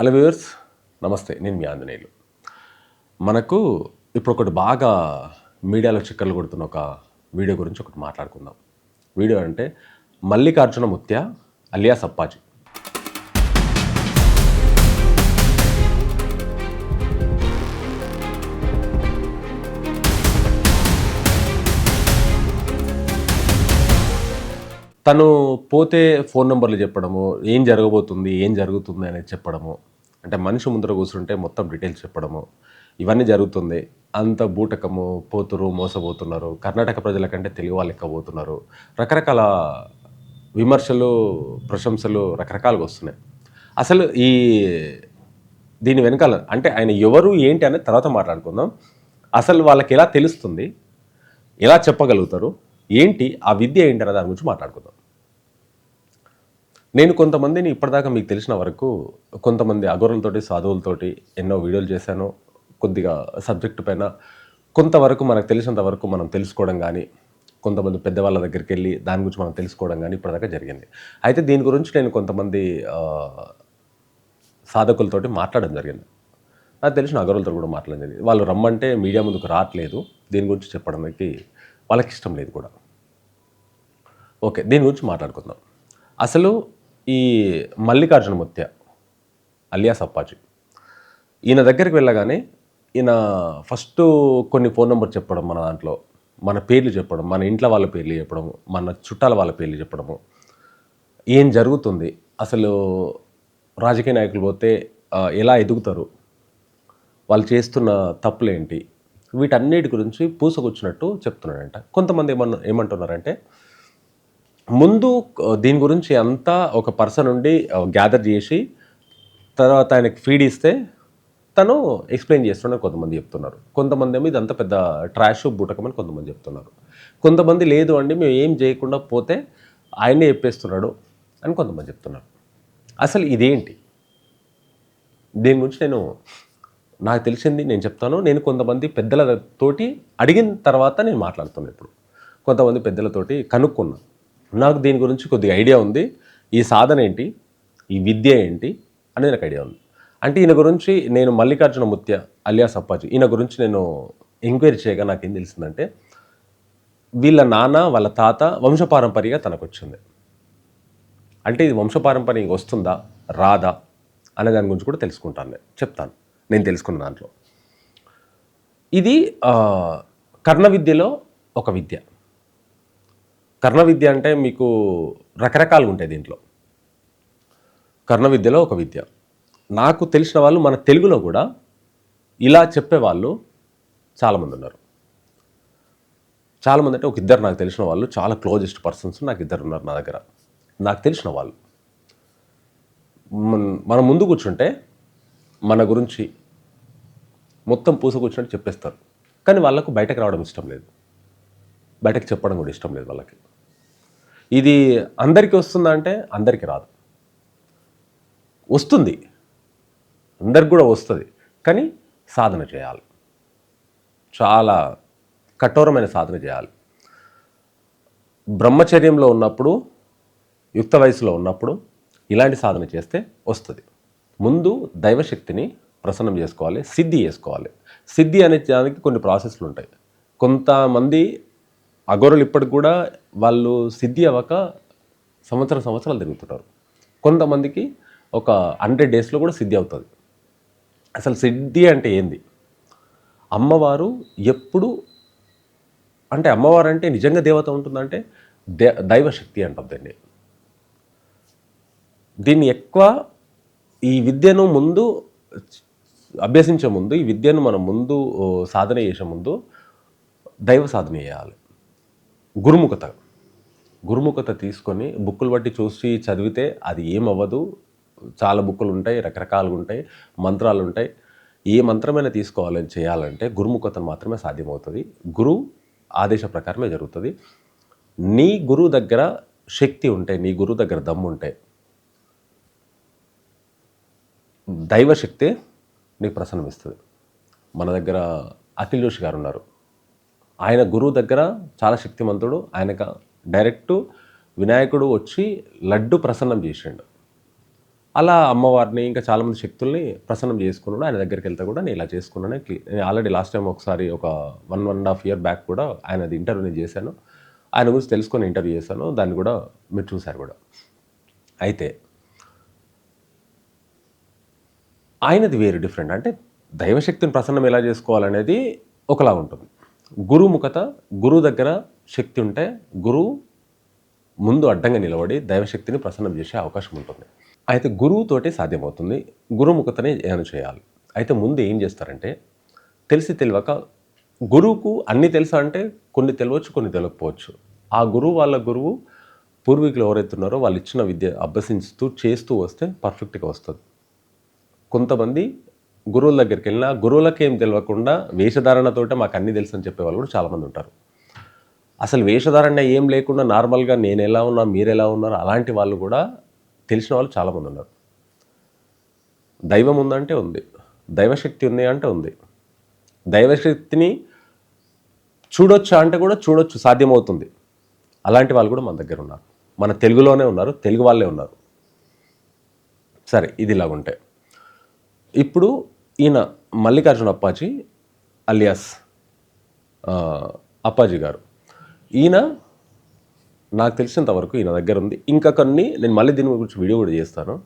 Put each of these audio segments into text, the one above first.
Hello viewers నమస్తే. నేను మీ ఆంజనేయులు. మనకు ఇప్పుడు ఒకటి బాగా మీడియాలో చక్కర్లు కొడుతున్న ఒక వీడియో గురించి ఒకటి మాట్లాడుకుందాం. వీడియో అంటే మల్లికార్జున ముత్య అలియా సప్పాజీ. తను పోతే ఫోన్ నెంబర్లు చెప్పడము ఏం జరగబోతుంది ఏం జరుగుతుంది అనేది చెప్పడము అంటే మనిషి ముందర కూర్చుంటే మొత్తం డీటెయిల్స్ చెప్పడము ఇవన్నీ జరుగుతుంది. అంత బూటకము పోతురు మోసపోతున్నారు. కర్ణాటక ప్రజల కంటే తెలుగు వాళ్ళు ఎక్కువ పోతున్నారు. రకరకాల విమర్శలు ప్రశంసలు రకరకాలుగా వస్తున్నాయి. అసలు ఈ దీని వెనకాల అంటే ఆయన ఎవరు ఏంటి అనేది తర్వాత మాట్లాడుకుందాం. అసలు వాళ్ళకి ఎలా తెలుస్తుంది ఎలా చెప్పగలుగుతారు ఏంటి ఆ విద్య ఏంటి అనే దాని గురించి మాట్లాడుకుందాం. నేను కొంతమందిని ఇప్పటిదాకా మీకు తెలిసిన వరకు కొంతమంది అగోరలతోటి సాధువులతోటి ఎన్నో వీడియోలు చేశాను. కొద్దిగా సబ్జెక్టు పైన కొంతవరకు మనకు తెలిసినంత వరకు మనం తెలుసుకోవడం కానీ కొంతమంది పెద్దవాళ్ళ దగ్గరికి వెళ్ళి దాని గురించి మనం తెలుసుకోవడం కానీ ఇప్పటిదాకా జరిగింది. అయితే దీని గురించి నేను కొంతమంది సాధకులతోటి మాట్లాడడం జరిగింది. నాకు తెలిసిన అగరులతో కూడా మాట్లాడడం జరిగింది. వాళ్ళు రమ్మంటే మీడియా ముందుకు రావట్లేదు. దీని గురించి చెప్పడానికి వాళ్ళకి ఇష్టం లేదు కూడా. ఓకే దీని గురించి మాట్లాడుకుందాం. అసలు ఈ మల్లికార్జున ముత్య అలియాస్ అప్పాజీ. ఈయన దగ్గరికి వెళ్ళగానే ఈయన ఫస్ట్ కొన్ని ఫోన్ నెంబర్ చెప్పడం మన దాంట్లో మన పేర్లు చెప్పడం మన ఇంట్లో వాళ్ళ పేర్లు చెప్పడము మన చుట్టాల వాళ్ళ పేర్లు చెప్పడము. ఏం జరుగుతుంది? అసలు రాజకీయ నాయకులు పోతే ఎలా ఎదుగుతారు? వాళ్ళు చేస్తున్న తప్పులేంటి? వీటన్నిటి గురించి పూసకొచ్చినట్టు చెప్తున్నాడంట. కొంతమంది ఏమన్నా ఏమంటున్నారంటే ముందు దీని గురించి అంతా ఒక పర్సన్ ఉండి గ్యాదర్ చేసి తర్వాత ఆయనకి ఫీడ్ ఇస్తే తను ఎక్స్ప్లెయిన్ చేస్తున్నాడు కొంతమంది చెప్తున్నారు. కొంతమంది ఏమో ఇదంతా పెద్ద ట్రాష్ బూటకమని కొంతమంది చెప్తున్నారు. కొంతమంది లేదు అండి మేము ఏం చేయకుండా పోతే ఆయనే చెప్పేస్తున్నాడు అని కొంతమంది చెప్తున్నారు. అసలు ఇదేంటి? దీని గురించి నేను నాకు తెలిసింది నేను చెప్తాను. నేను కొంతమంది పెద్దలతోటి అడిగిన తర్వాత నేను మాట్లాడుతున్నాను ఇప్పుడు. కొంతమంది పెద్దలతోటి కనుక్కున్నాను నాకు దీని గురించి కొద్దిగా ఐడియా ఉంది. ఈ సాధన ఏంటి? ఈ విద్య ఏంటి? అనేది నాకు ఐడియా ఉంది. అంటే ఈయన గురించి నేను మల్లికార్జున ముత్య అలియా సప్పాజీ ఈయన గురించి నేను ఎంక్వైరీ చేయగా నాకు ఏం తెలిసిందంటే వీళ్ళ నాన్న వాళ్ళ తాత వంశపారంపర్యంగా తనకు వచ్చింది అంటే ఇది వంశపారంపర్యంగా వస్తుందా? రాదా? అనే దాని గురించి కూడా తెలుసుకుంటాను నేను. చెప్తాను. నేను తెలుసుకున్న దాంట్లో. ఇది కర్ణ విద్యలో ఒక విద్య. కర్ణ విద్య అంటే మీకు రకరకాలుగా ఉంటాయి దీంట్లో. కర్ణ విద్యలో ఒక విద్య. నాకు తెలిసిన వాళ్ళు మన తెలుగులో కూడా ఇలా చెప్పేవాళ్ళు చాలామంది ఉన్నారు. చాలామంది అంటే ఒక ఇద్దరు నాకు తెలిసిన వాళ్ళు చాలా క్లోజెస్ట్ పర్సన్స్ నాకు ఇద్దరు ఉన్నారు నా దగ్గర. నాకు తెలిసిన వాళ్ళు. మన- మనం ముందు కూర్చుంటే మన గురించి మొత్తం పూస కూర్చున్నట్టు చెప్పేస్తారు. కానీ వాళ్ళకు బయటకు రావడం ఇష్టం లేదు. బయటకు చెప్పడం కూడా ఇష్టం లేదు వాళ్ళకి. ఇది అందరికీ వస్తుందా అంటే అందరికీ రాదు. వస్తుంది. అందరికి కూడా వస్తుంది. కానీ సాధన చేయాలి. చాలా కఠోరమైన సాధన చేయాలి. బ్రహ్మచర్యంలో ఉన్నప్పుడు యుక్త వయసులో ఉన్నప్పుడు ఇలాంటి సాధన చేస్తే వస్తుంది. ముందు దైవశక్తిని ప్రసన్నం చేసుకోవాలి సిద్ధి చేసుకోవాలి. సిద్ధి అనే దానికి కొన్ని ప్రాసెస్లు ఉంటాయి. కొంతమంది అగోరలు ఇప్పటికి కూడా వాళ్ళు సిద్ధి అవ్వక సంవత్సరం సంవత్సరాలు తిరుగుతుంటారు. కొంతమందికి ఒక హండ్రెడ్ డేస్లో కూడా సిద్ధి అవుతుంది. అసలు సిద్ధి అంటే ఏంది? అమ్మవారు ఎప్పుడు అంటే అమ్మవారు అంటే నిజంగా దేవత ఉంటుందంటే దే దైవశక్తి అంటాం దీన్ని. దీన్ని ఎక్కువ ఈ విద్యను ముందు అభ్యసించే ముందు ఈ విద్యను మనం ముందు సాధన చేసే ముందు దైవ సాధన చేయాలి. గురుముఖత. గురుముఖత తీసుకొని బుక్కులు బట్టి చూసి చదివితే అది ఏమవ్వదు. చాలా బుక్కులు ఉంటాయి రకరకాలుగా ఉంటాయి మంత్రాలు ఉంటాయి. ఏ మంత్రమైనా తీసుకోవాలని చేయాలంటే గురుముఖతను మాత్రమే సాధ్యమవుతుంది. గురు ఆదేశ ప్రకారమే జరుగుతుంది. నీ గురువు దగ్గర శక్తి ఉంటే నీ గురువు దగ్గర దమ్ము ఉంటే దైవశక్తి నీకు ప్రసన్నమిస్తుంది. మన దగ్గర అఖిల్ జోషి గారు ఉన్నారు. ఆయన గురువు దగ్గర చాలా శక్తిమంతుడు. ఆయనకు డైరెక్ట్ వినాయకుడు వచ్చి లడ్డు ప్రసన్నం చేసిండు. అలా అమ్మవారిని ఇంకా చాలామంది శక్తుల్ని ప్రసన్నం చేసుకున్నాడు. ఆయన దగ్గరికి వెళ్తే కూడా నేను ఇలా చేసుకున్నాను నేను ఆల్రెడీ లాస్ట్ టైం ఒకసారి ఒక one one and half year back కూడా ఆయనది ఇంటర్వ్యూ నేను చేశాను. ఆయన గురించి తెలుసుకొని ఇంటర్వ్యూ చేశాను. దాన్ని కూడా మీరు చూశారు కూడా. అయితే ఆయనది వేరు డిఫరెంట్. అంటే దైవశక్తిని ప్రసన్నం ఎలా చేసుకోవాలనేది ఒకలా ఉంటుంది. గురుముఖత గురువు దగ్గర శక్తి ఉంటే గురువు ముందు అడ్డంగా నిలబడి దైవశక్తిని ప్రసన్నం చేసే అవకాశం ఉంటుంది. అయితే గురువుతోటి సాధ్యమవుతుంది. గురుముఖతనే ఏమైనా చేయాలి. అయితే ముందు ఏం చేస్తారంటే తెలిసి తెలియక గురువుకు అన్నీ తెలుసా అంటే కొన్ని తెలియవచ్చు కొన్ని తెలియకపోవచ్చు. ఆ గురువు వాళ్ళ గురువు పూర్వీకులు ఎవరైతే ఉన్నారో వాళ్ళు ఇచ్చిన విద్య అభ్యసిస్తూ చేస్తూ వస్తే పర్ఫెక్ట్గా వస్తుంది. కొంతమంది గురువుల దగ్గరికి వెళ్ళినా గురువులకి ఏం తెలియకుండా వేషధారణతోటే మాకు అన్నీ తెలుసు అని చెప్పే వాళ్ళు కూడా చాలామంది ఉంటారు. అసలు వేషధారణ ఏం లేకుండా నార్మల్గా నేను ఎలా ఉన్నా మీరు ఎలా ఉన్నారు అలాంటి వాళ్ళు కూడా తెలిసిన వాళ్ళు చాలామంది ఉన్నారు. దైవం ఉందంటే ఉంది దైవశక్తి ఉంది అంటే ఉంది. దైవశక్తిని చూడొచ్చా అంటే కూడా చూడొచ్చు సాధ్యమవుతుంది. అలాంటి వాళ్ళు కూడా మన దగ్గర ఉన్నారు. మన తెలుగులోనే ఉన్నారు తెలుగు వాళ్ళే ఉన్నారు. సరే ఇది ఇలాగుంటే ఇప్పుడు ఈయన మల్లికార్జున అప్పాజీ అలియాస్ అప్పాజీ గారు. ఈయన నాకు తెలిసినంత వరకు ఈయన దగ్గర ఉంది. ఇంకా కొన్ని నేను మళ్ళీ దీని గురించి వీడియో కూడా చేస్తాను.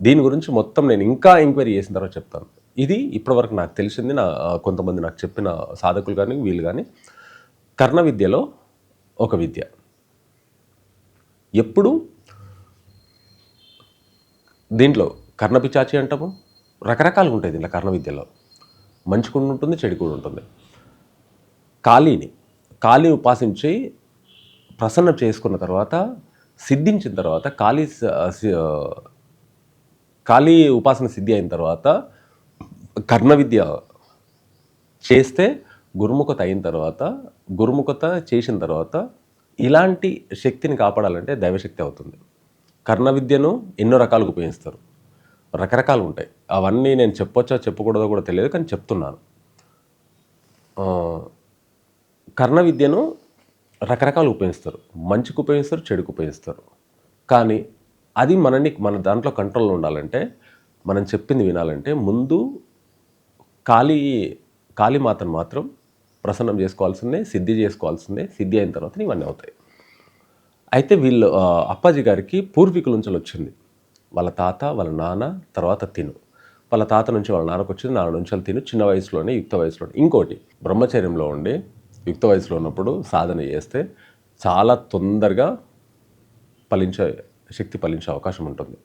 దీని గురించి మొత్తం నేను ఇంకా ఎంక్వైరీ చేసిన తర్వాత చెప్తాను. ఇది ఇప్పటివరకు నాకు తెలిసింది. నా కొంతమంది నాకు చెప్పిన సాధకులు కానీ వీళ్ళు కానీ. కర్ణ విద్యలో ఒక విద్య. ఎప్పుడు? దీంట్లో కర్ణపిచాచి అంటాము రకరకాలుగా ఉంటాయి దీంట్లో కర్ణ విద్యలో. మంచి కూడా ఉంటుంది చెడు కూడా ఉంటుంది. కాళీని కాళీ ఉపాసించి ప్రసన్నం చేసుకున్న తర్వాత సిద్ధించిన తర్వాత కాళీ కాళీ ఉపాసన సిద్ధి అయిన తర్వాత కర్ణ విద్య చేస్తే గురుముఖత అయిన తర్వాత గురుముఖత చేసిన తర్వాత ఇలాంటి శక్తిని కాపాడాలంటే దైవశక్తి అవుతుంది. కర్ణ విద్యను ఎన్నో రకాలుగా ఉపయోగిస్తారు. రకరకాలు ఉంటాయి. అవన్నీ నేను చెప్పొచ్చా చెప్పకూడదో కూడా తెలియదు కానీ చెప్తున్నాను. కర్ణ విద్యను రకరకాలు ఉపయోగిస్తారు. మంచికి ఉపయోగిస్తారు చెడుకు ఉపయోగిస్తారు. కానీ అది మనని మన దాంట్లో కంట్రోల్లో ఉండాలంటే మనం చెప్పింది వినాలంటే ముందు కాళీ కాళీమాతను మాత్రం ప్రసన్నం చేసుకోవాల్సిందే సిద్ధి చేసుకోవాల్సిందే సిద్ధి అయిన తర్వాత ఇవన్నీ అవుతాయి. అయితే వీళ్ళు అప్పాజీ గారికి పూర్వీకుల నుంచి వచ్చింది. వాళ్ళ తాత వాళ్ళ నాన్న తర్వాత తిను. వాళ్ళ తాత నుంచి వాళ్ళ నాన్నకు వచ్చింది నాన్న నుంచి వాళ్ళు తిను. చిన్న వయసులోనే యుక్త వయసులోనే. ఇంకోటి బ్రహ్మచర్యంలో ఉండి యుక్త వయసులో ఉన్నప్పుడు సాధన చేస్తే చాలా తొందరగా ఫలించే శక్తి ఫలించే అవకాశం ఉంటుంది.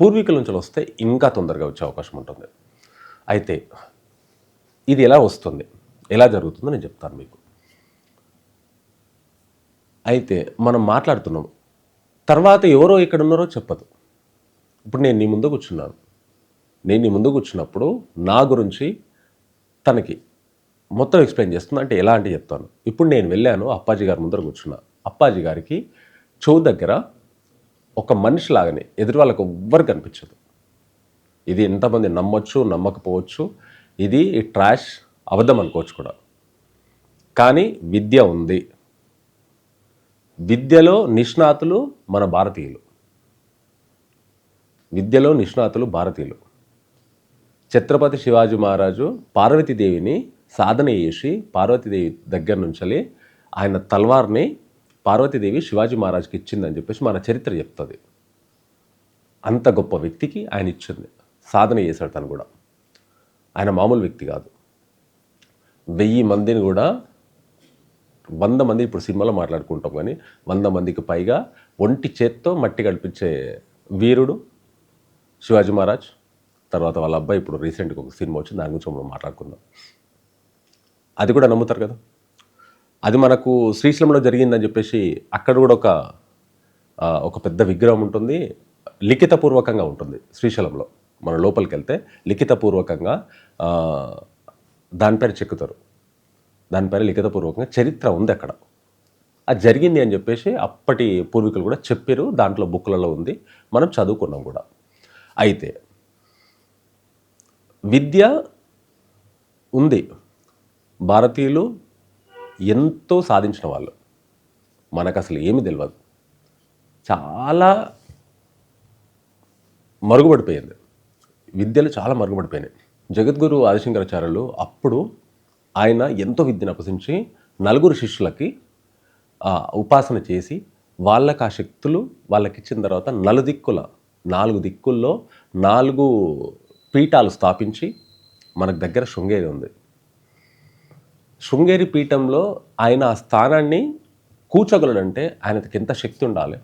పూర్వీకుల నుంచి వస్తే ఇంకా తొందరగా వచ్చే అవకాశం ఉంటుంది. అయితే ఇది ఎలా వస్తుంది? ఎలా జరుగుతుందో నేను చెప్తాను మీకు. అయితే మనం మాట్లాడుతున్నాం. తర్వాత ఎవరో ఇక్కడ ఉన్నారో చెప్పదు. ఇప్పుడు నేను నీ ముందు కూర్చున్నాను. నేను నీ ముందు కూర్చున్నప్పుడు నా గురించి తనకి మొత్తం ఎక్స్ప్లెయిన్ చేస్తున్నా. అంటే ఎలా అంటే చెప్తాను. ఇప్పుడు నేను వెళ్ళాను అప్పాజీ గారి ముందర కూర్చున్నా. అప్పాజీ గారికి చెవు దగ్గర ఒక మనిషి లాగానే ఎదురు వాళ్ళకు ఎవ్వరు కనిపించదు. ఇది ఎంతమంది నమ్మొచ్చు నమ్మకపోవచ్చు ఇది ట్రాష్ అబద్ధం అనుకోవచ్చు కూడా. కానీ విద్య ఉంది. విద్యలో నిష్ణాతులు మన భారతీయులు. విద్యలో నిష్ణాతులు భారతీయులు. ఛత్రపతి శివాజీ మహారాజు పార్వతీదేవిని సాధన చేసి పార్వతీదేవి దగ్గర నుంచి ఆయన తల్వార్ని పార్వతీదేవి శివాజీ మహారాజ్కి ఇచ్చిందని చెప్పేసి మన చరిత్ర చెప్తుంది. అంత గొప్ప వ్యక్తికి ఆయన ఇచ్చింది. సాధన చేశాడు తను కూడా. ఆయన మామూలు వ్యక్తి కాదు. వెయ్యి మందిని కూడా వంద మంది ఇప్పుడు సినిమాలో మాట్లాడుకుంటాం కానీ వంద మందికి పైగా ఒంటి చేత్తో మట్టి కల్పించే వీరుడు శివాజీ మహారాజ్ తర్వాత వాళ్ళ అబ్బాయి ఇప్పుడు రీసెంట్గా ఒక సినిమా వచ్చింది దాని గురించి మనం మాట్లాడుకుందాం. అది కూడా నమ్ముతారు కదా? అది మనకు శ్రీశైలంలో జరిగిందని చెప్పేసి అక్కడ కూడా ఒక ఒక పెద్ద విగ్రహం ఉంటుంది లిఖితపూర్వకంగా ఉంటుంది శ్రీశైలంలో. మన లోపలికి వెళ్తే లిఖితపూర్వకంగా దానిపైన చెక్కుతారు. దానిపైన లిఖితపూర్వకంగా చరిత్ర ఉంది అక్కడ. అది జరిగింది అని చెప్పేసి అప్పటి పూర్వీకులు కూడా చెప్పారు దాంట్లో బుక్లలో ఉంది మనం చదువుకున్నాం కూడా. అయితే విద్య ఉంది. భారతీయులు ఎంతో సాధించిన వాళ్ళు. మనకు అసలు ఏమి తెలియదు చాలా మరుగుపడిపోయింది విద్యలు చాలా మరుగుపడిపోయినాయి జగద్గురు ఆదిశంకరాచార్యులు అప్పుడు ఆయన ఎంతో విద్యను అభ్యసించి నలుగురు శిష్యులకి ఉపాసన చేసి వాళ్ళకి ఆ శక్తులు వాళ్ళకి ఇచ్చిన తర్వాత నలుదిక్కుల నాలుగు దిక్కుల్లో నాలుగు పీఠాలు స్థాపించి మనకు దగ్గర శృంగేరి ఉంది. శృంగేరి పీఠంలో ఆయన ఆ స్థానాన్ని కూర్చోగలడంటే ఆయనకి ఎంత శక్తి ఉండాలి.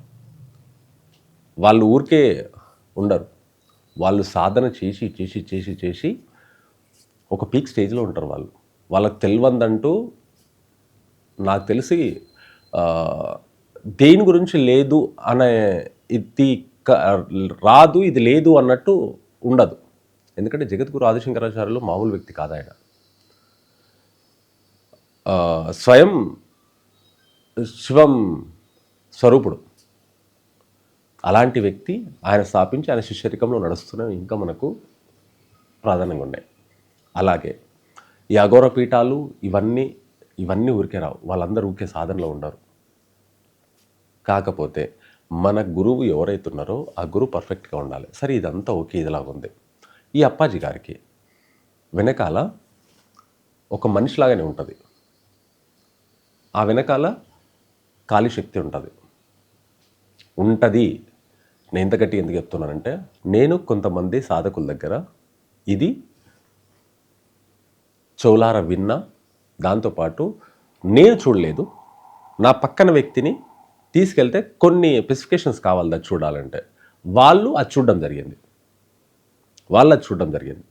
వాళ్ళు ఊరికే ఉండరు. వాళ్ళు సాధన చేసి చేసి చేసి చేసి ఒక పీక్ స్టేజ్లో ఉంటారు వాళ్ళు. వాళ్ళకి తెలియందంటూ నాకు తెలిసి దేని గురించి లేదు అనే ఇది రాదు ఇది లేదు అన్నట్టు ఉండదు. ఎందుకంటే జగద్గురు ఆదిశంకరాచార్యులు మామూలు వ్యక్తి కాదు ఆయన. స్వయం శివం స్వరూపుడు. అలాంటి వ్యక్తి ఆయన స్థాపించి ఆయన శిష్యరికంలో నడుస్తున్నవి ఇంకా మనకు ప్రాధాన్యంగా ఉన్నాయి. అలాగే ఈ అఘోర పీఠాలు ఇవన్నీ ఇవన్నీ ఊరికే రావు. వాళ్ళందరూ ఊరికే సాధనలో ఉండరు. కాకపోతే మన గురువు ఎవరైతే ఉన్నారో ఆ గురువు పర్ఫెక్ట్గా ఉండాలి. సరే ఇదంతా ఓకే ఇదిలాగా ఉంది. ఈ అప్పాజీ గారికి వెనకాల ఒక మనిషిలాగానే ఉంటుంది. ఆ వెనకాల కాళీశక్తి ఉంటుంది. ఉంటుంది. నేను ఎంత గట్టి ఎందుకు చెప్తున్నానంటే నేను కొంతమంది సాధకుల దగ్గర ఇది చౌలార విన్నా దాంతోపాటు నేను చూడలేదు. నా పక్కన వ్యక్తిని తీసుకెళ్తే కొన్ని స్పెసిఫికేషన్స్ కావాలి అది చూడాలంటే. వాళ్ళు అది చూడడం జరిగింది. వాళ్ళు అది చూడడం జరిగింది.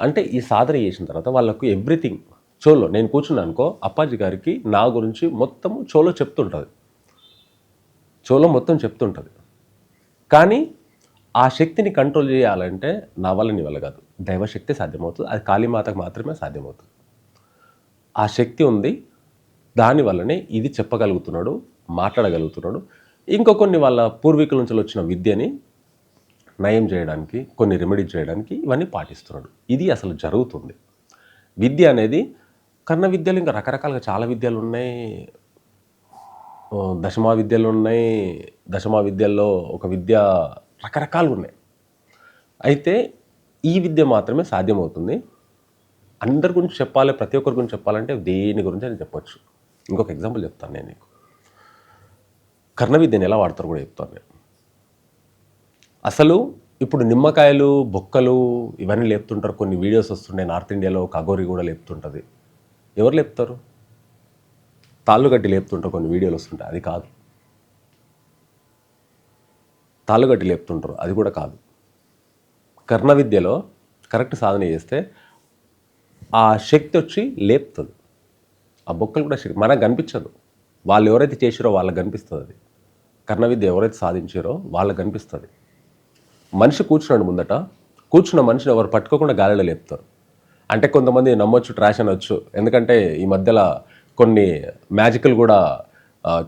అంటే ఈ సాధన చేసిన తర్వాత వాళ్ళకు ఎవ్రీథింగ్ చోలో నేను కూర్చున్నాను అనుకో అప్పాజీ గారికి నా గురించి మొత్తము చోలో చెప్తుంటుంది. చోలో మొత్తం చెప్తుంటుంది. కానీ ఆ శక్తిని కంట్రోల్ చేయాలంటే నా వల్ల నీ వల్ల కాదు. దైవశక్తి సాధ్యమవుతుంది. అది కాళీమాతకు మాత్రమే సాధ్యమవుతుంది. ఆ శక్తి ఉంది. దానివల్లనే ఇది చెప్పగలుగుతున్నాడు. మాట్లాడగలుగుతున్నాడు. ఇంకో కొన్ని వాళ్ళ పూర్వీకుల నుంచి వచ్చిన విద్యని నయం చేయడానికి కొన్ని రెమెడీ చేయడానికి ఇవన్నీ పాటిస్తున్నాడు. ఇది అసలు జరుగుతుంది. విద్య అనేది కన్న విద్యలు ఇంకా రకరకాలుగా చాలా విద్యలు ఉన్నాయి. దశమా విద్యలు ఉన్నాయి. దశమా విద్యల్లో ఒక విద్య రకరకాలు ఉన్నాయి. అయితే ఈ విద్య మాత్రమే సాధ్యమవుతుంది. అందరి గురించి చెప్పాలి ప్రతి ఒక్కరి గురించి చెప్పాలంటే దేని గురించి అని చెప్పొచ్చు. ఇంకొక ఎగ్జాంపుల్ చెప్తాను నేను నీకు. కర్ణ విద్యను ఎలా వాడతారు కూడా చెప్తాను నేను. అసలు ఇప్పుడు నిమ్మకాయలు బొక్కలు ఇవన్నీ లేపుతుంటారు. కొన్ని వీడియోస్ వస్తుంటాయి. నార్త్ ఇండియాలో కగోరి కూడా లేపుతుంటుంది. ఎవరు లేపుతారు? తాళ్ళుగట్టి లేపుతుంటారు. కొన్ని వీడియోలు వస్తుంటాయి. అది కాదు. తాళ్ళుగట్టి లేపుతుంటారు. అది కూడా కాదు. కర్ణ విద్యలో కరెక్ట్ సాధన చేస్తే ఆ శక్తి వచ్చి లేపుతుంది. ఆ బొక్కలు కూడా శక్తి మనకు కనిపించదు. వాళ్ళు ఎవరైతే చేసారో వాళ్ళకి కనిపిస్తుంది అది. కర్ణ విద్య ఎవరైతే సాధించారో వాళ్ళకి కనిపిస్తుంది. మనిషి కూర్చున్నాడు ముందట కూర్చున్న మనిషిని ఎవరు పట్టుకోకుండా గాలిలో లేపుతారు. అంటే కొంతమంది నమ్మొచ్చు ట్రాష్ అనొచ్చు. ఎందుకంటే ఈ మధ్యలో కొన్ని మ్యాజికల్ కూడా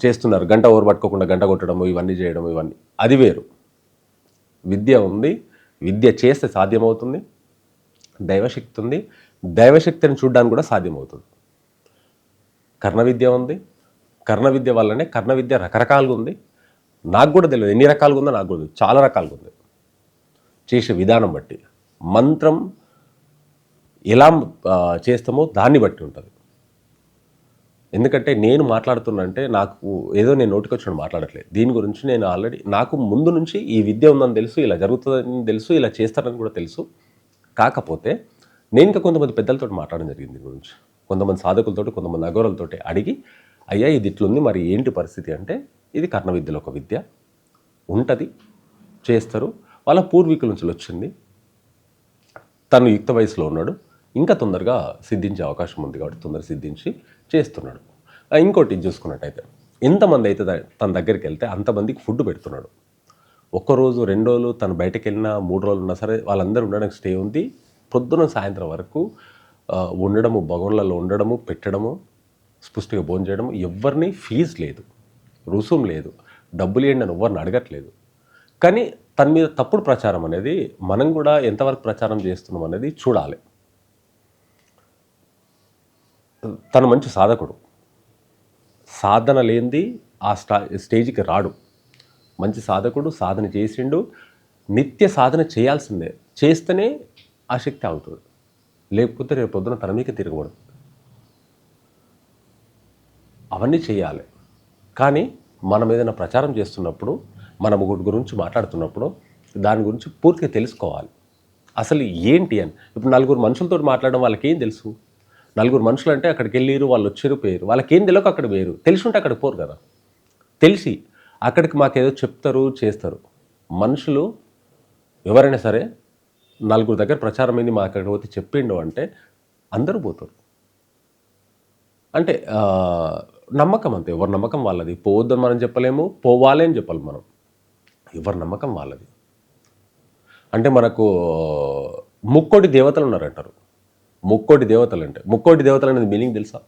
చేస్తున్నారు. గంట ఓవర్ పట్టుకోకుండా గంట కొట్టడం ఇవన్నీ చేయడం ఇవన్నీ. అది వేరు. విద్య ఉంది. విద్య చేస్తే సాధ్యమవుతుంది. దైవశక్తి ఉంది. దైవశక్తిని చూడడానికి కూడా సాధ్యమవుతుంది. కర్ణ విద్య ఉంది. కర్ణ విద్య వల్లనే కర్ణ విద్య రకరకాలుగా ఉంది. నాకు కూడా తెలియదు. ఎన్ని రకాలుగా ఉందో నాకు కూడా చాలా రకాలుగా ఉంది. చేసే విధానం బట్టి. మంత్రం ఎలా చేస్తామో దాన్ని బట్టి ఉంటుంది. ఎందుకంటే నేను మాట్లాడుతున్నా అంటే నాకు ఏదో నేను నోటికొచ్చిన మాట్లాడట్లేదు. దీని గురించి నేను ఆల్రెడీ నాకు ముందు నుంచి ఈ విద్య ఉందని తెలుసు ఇలా జరుగుతుందని తెలుసు ఇలా చేస్తారని కూడా తెలుసు. కాకపోతే నేను ఇంకా కొంతమంది పెద్దలతో మాట్లాడడం జరిగింది దీని గురించి. కొంతమంది సాధకులతో కొంతమంది అఘోరలతోటి అడిగి అయ్యా ఇది ఇట్లుంది మరి ఏంటి పరిస్థితి అంటే ఇది కర్ణ విద్యలో ఒక విద్య. ఉంటుంది చేస్తారు. వాళ్ళ పూర్వీకుల నుంచి వచ్చింది. తను యుక్త వయసులో ఉన్నాడు. ఇంకా తొందరగా సిద్ధించే అవకాశం ఉంది కాబట్టి తొందరగా సిద్ధించి చేస్తున్నాడు. ఇంకోటి ఇది చూసుకున్నట్టయితే ఎంతమంది అయితే దా- తన దగ్గరికి వెళ్తే అంతమందికి ఫుడ్ పెడుతున్నాడు. ఒక్కరోజు రెండు రోజులు తను బయటకు వెళ్ళినా మూడు రోజులు ఉన్నా సరే వాళ్ళందరూ ఉండడానికి స్టే ఉంది. పొద్దున సాయంత్రం వరకు ఉండడము భగవన్లలో ఉండడము పెట్టడము స్పుష్టిగా భోజనం చేయడము ఎవరిని ఫీజు లేదు. రుసుం లేదు. డబ్బులు ఏంటి అని ఎవరిని అడగట్లేదు. కానీ తన మీద తప్పుడు ప్రచారం అనేది మనం కూడా ఎంతవరకు ప్రచారం చేస్తున్నాం అనేది చూడాలి. తను మంచి సాధకుడు. సాధన లేనిది ఆ స్టా స్టేజ్కి రాడు. మంచి సాధకుడు సాధన చేసిండు. నిత్య సాధన చేయాల్సిందే. చేస్తేనే ఆ శక్తి అవుతుంది లేకపోతే రేపు పొద్దున తన మీకే తిరగబడదు అవన్నీ చేయాలి. కానీ మనం ఏదైనా ప్రచారం చేస్తున్నప్పుడు మనం ఒకటి గురించి మాట్లాడుతున్నప్పుడు దాని గురించి పూర్తిగా తెలుసుకోవాలి. అసలు ఏంటి అని. ఇప్పుడు నలుగురు మనుషులతో మాట్లాడడం వాళ్ళకి ఏం తెలుసు? నలుగురు మనుషులు అంటే అక్కడికి వెళ్ళిరు వాళ్ళు వచ్చారు పోయారు. వాళ్ళకి ఏం తెలియక అక్కడ వేరు తెలిసి ఉంటే అక్కడికి పోరు కదా. తెలిసి అక్కడికి మాకేదో చెప్తారు చేస్తారు. మనుషులు ఎవరైనా సరే నలుగురు దగ్గర ప్రచారమైంది మా అక్కడికి పోతే చెప్పిండు అంటే అందరూ పోతారు. అంటే నమ్మకం అంతే. ఎవరి నమ్మకం వాళ్ళది. పోవద్దని మనం చెప్పలేము పోవాలి అని చెప్పాలి మనం. ఎవరి నమ్మకం వాళ్ళది. అంటే మనకు ముక్కోటి దేవతలు ఉన్నారంటారు. ముక్కోటి దేవతలు అంటే ముక్కోటి దేవతలు అనేది మీనింగ్ తెలుసా?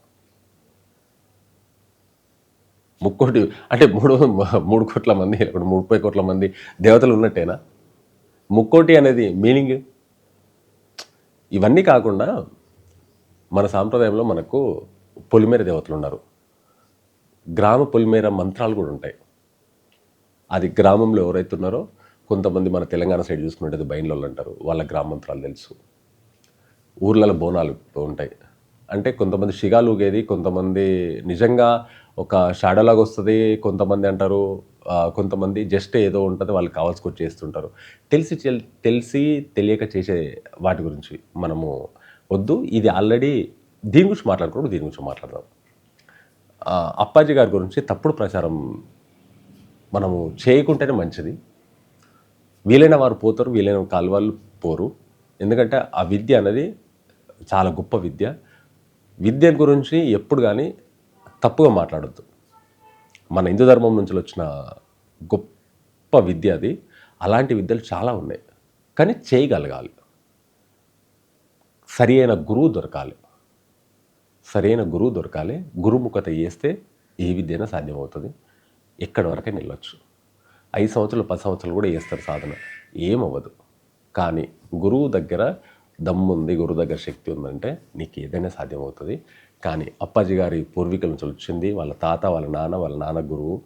ముక్కోటి అంటే మూడు మూడు కోట్ల మంది ఇప్పుడు ముప్పై కోట్ల మంది దేవతలు ఉన్నట్టేనా? ముక్కోటి అనేది మీనింగ్? ఇవన్నీ కాకుండా మన సాంప్రదాయంలో మనకు పొలిమేర దేవతలు ఉన్నారు. గ్రామ పొలిమేర మంత్రాలు కూడా ఉంటాయి. అది గ్రామంలో ఎవరైతే ఉన్నారో కొంతమంది మన తెలంగాణ సైడ్ చూసుకున్నట్టు బయన్లోళ్ళు అంటారు వాళ్ళ గ్రామ మంత్రాలు తెలుసు. ఊర్లలో బోనాలు ఉంటాయి. అంటే కొంతమంది షిగాలు ఊగేది కొంతమంది నిజంగా ఒక షాడోలాగా వస్తుంది కొంతమంది అంటారు కొంతమంది జస్ట్ ఏదో ఉంటుంది వాళ్ళకి కావాల్సి వచ్చి చేస్తుంటారు. తెలిసి తెలిసి తెలియక చేసే వాటి గురించి మనము వద్దు. ఇది ఆల్రెడీ దీని గురించి మాట్లాడుకోవడం దీని గురించి మాట్లాడదాం. అప్పాజీ గారి గురించి తప్పుడు ప్రచారం మనము చేయకుంటేనే మంచిది. వీలైన వారు పోతారు వీలైన కాలువలు పోరు. ఎందుకంటే ఆ విద్య అనేది చాలా గొప్ప విద్య. విద్య గురించి ఎప్పుడు కానీ తప్పుగా మాట్లాడద్దు. మన హిందూ ధర్మం నుంచి వచ్చిన గొప్ప విద్య అది. అలాంటి విద్యలు చాలా ఉన్నాయి. కానీ చేయగలగాలి. సరి అయిన గురువు దొరకాలి. సరైన గురువు దొరకాలి. గురుముఖత చేస్తే ఏ విద్యైనా సాధ్యమవుతుంది. ఎక్కడి వరకే నిల్లొచ్చు ఐదు సంవత్సరాలు పది సంవత్సరాలు కూడా వేస్తారు సాధన. ఏమవ్వదు. కానీ గురువు దగ్గర దమ్ముంది గురువు దగ్గర శక్తి ఉందంటే నీకు ఏదైనా సాధ్యమవుతుంది. కానీ అప్పాజీ గారి పూర్వీకుల నుంచి వచ్చింది వాళ్ళ తాత వాళ్ళ నాన్న వాళ్ళ నాన్న గురువు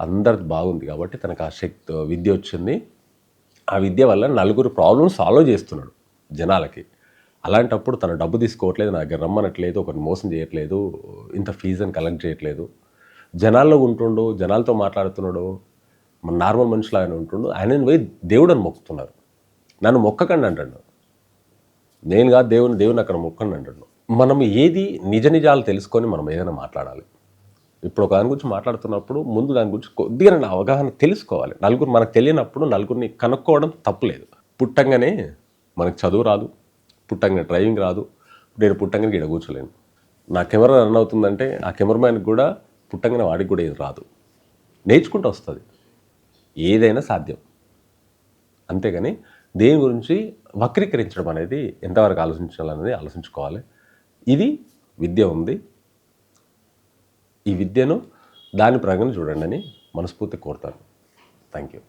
అందరిది బాగుంది కాబట్టి తనకు ఆ శక్తి విద్య వచ్చింది. ఆ విద్య వల్ల నలుగురు ప్రాబ్లమ్స్ సాల్వ్ చేస్తున్నాడు జనాలకి. అలాంటప్పుడు తన డబ్బు తీసుకోవట్లేదు నా దగ్గర రమ్మనట్లేదు ఒకరిని మోసం చేయట్లేదు ఇంత ఫీజుని కలెక్ట్ చేయట్లేదు. జనాల్లో ఉంటుండు జనాలతో మాట్లాడుతున్నాడు మన నార్మల్ మనిషిలాగానే ఉంటుండు ఆయన పోయి దేవుడు అని మొక్కుతున్నారు. నన్ను మొక్కకండి అంటాడు. నేను కాదు దేవుని దేవుని అక్కడ మొక్కండి అంటాడు. మనం ఏది నిజ నిజాలు తెలుసుకొని మనం ఏదైనా మాట్లాడాలి. ఇప్పుడు ఒక దాని గురించి మాట్లాడుతున్నప్పుడు ముందు దాని గురించి కొద్దిగా నా అవగాహన తెలుసుకోవాలి. నలుగురు మనకు తెలియనప్పుడు నలుగురిని కనుక్కోవడం తప్పులేదు పుట్టంగానే మనకు చదువు రాదు. పుట్టంగా డ్రైవింగ్ రాదు. నేను పుట్టంగా ఇక్కడ కూర్చోలేను. నా కెమెరా రన్ అవుతుందంటే ఆ కెమెరామ్యాన్కి కూడా పుట్టంగానే వాడికి కూడా ఇది రాదు. నేర్చుకుంటూ వస్తుంది. ఏదైనా సాధ్యం. అంతేగాని దేని గురించి వక్రీకరించడం అనేది ఎంతవరకు ఆలోచించాలనేది ఆలోచించుకోవాలి. ఇది విద్య ఉంది. ఈ విద్యను దాని ప్రకారం చూడండి అని మనస్ఫూర్తి కోరుతాను. Thank you